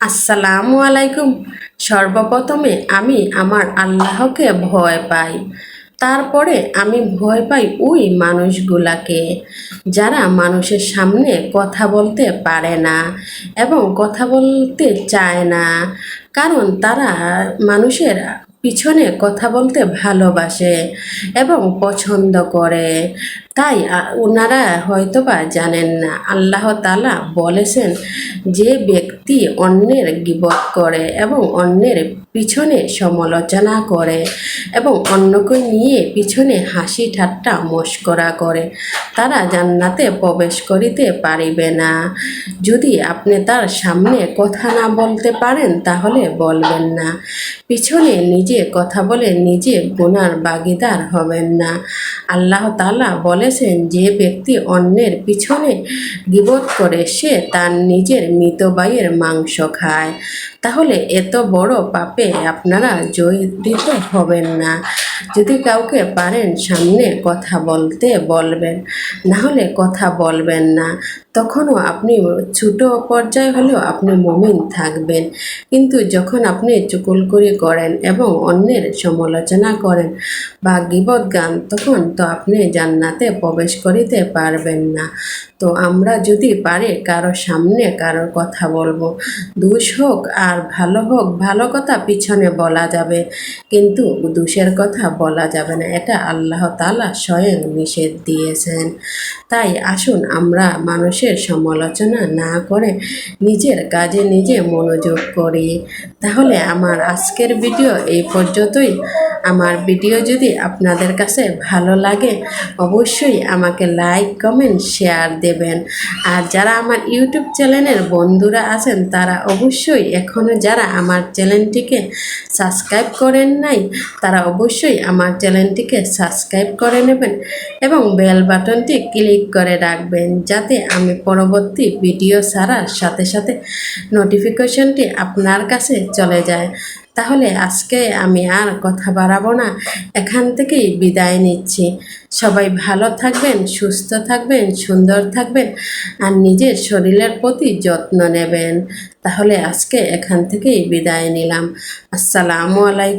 আসসালামু আলাইকুম। সর্বপ্রথমে আমি আমার আল্লাহকে ভয় পাই। তারপরে আমি ভয় পাই ওই মানুষগুলাকে, যারা মানুষের সামনে কথা বলতে পারে না এবং কথা বলতে চায় না। কারণ তারা মানুষের পিছনে কথা বলতে ভালোবাসে এবং পছন্দ করে। তাই ওনারা হয়তোবা জানেন না। আল্লাহ তালা বলেছেন যে ব্যক্তি অন্যের গিবত করে এবং অন্যের পিছনে সমালোচনা করে এবং অন্যকে নিয়ে পিছনে হাসি ঠাট্টা মস্করা করে, তারা জান্নাতে প্রবেশ করিতে পারিবে না। যদি আপনি তার সামনে কথা না বলতে পারেন, তাহলে বলবেন না। পিছনে নিজে কথা বলে নিজে গুনার বাগিদার হবেন না। আল্লাহ তালা বলেছেন যে ব্যক্তি অন্যের পিছনে গিবত করে সে তার নিজের মৃত বাইয়ের মাংস খায়। তাহলে এত বড় পাপে আপনারা জড়িত হবেন না। যদি কাউকে পারেন সামনে কথা বলতে বলবেন না হলে কথা বলবেন না। তখনও আপনি ছোট পর্যায়ে হলেও আপনি মমিন থাকবেন। কিন্তু যখন আপনি চুকুলকুরি করেন এবং অন্যের সমালোচনা করেন বা গিবত গান, তখন তো আপনি জান্নাতে প্রবেশ করিতে পারবেন না। তো আমরা যদি পারে কারও সামনে কারও কথা বলব, দুষ হোক আর ভালো হোক, ভালো কথা পিছনে বলা যাবে। কিন্তু দুষের কথা বলা যাবে না। এটা আল্লাহ তালা স্বয়ং নিষেধ দিয়েছেন। তাই আসুন আমরা মানুষের সমালোচনা না করে নিজের কাজে নিজে মনোযোগ করি। তাহলে আমার আজকের ভিডিও এই পর্যন্তই। আমার ভিডিও যদি আপনাদের কাছে ভালো লাগে, অবশ্যই আমাকে লাইক, কমেন্ট, শেয়ার দেবেন। আর যারা আমার ইউটিউব চ্যানেলের বন্ধুরা আছেন, তারা অবশ্যই এখনও যারা আমার চ্যানেলটিকে সাবস্ক্রাইব করেন নাই, তারা অবশ্যই আমার চ্যানেলটিকে সাবস্ক্রাইব করে নেবেন এবং বেল বাটনটি ক্লিক করে রাখবেন যাতে আমি পরবর্তী ভিডিও ছাড়ার সাথে সাথে নোটিফিকেশনটি আপনার কাছে চলে যায়। তাহলে আজকে আমি আর কথা বাড়াবো না, এখান থেকেই বিদায় নিচ্ছি। সবাই ভালো থাকবেন, সুস্থ থাকবেন, সুন্দর থাকবেন আর নিজের শরীরের প্রতি যত্ন নেবেন। তাহলে আজকে এখান থেকেই বিদায় নিলাম। আসসালামু আলাইকুম।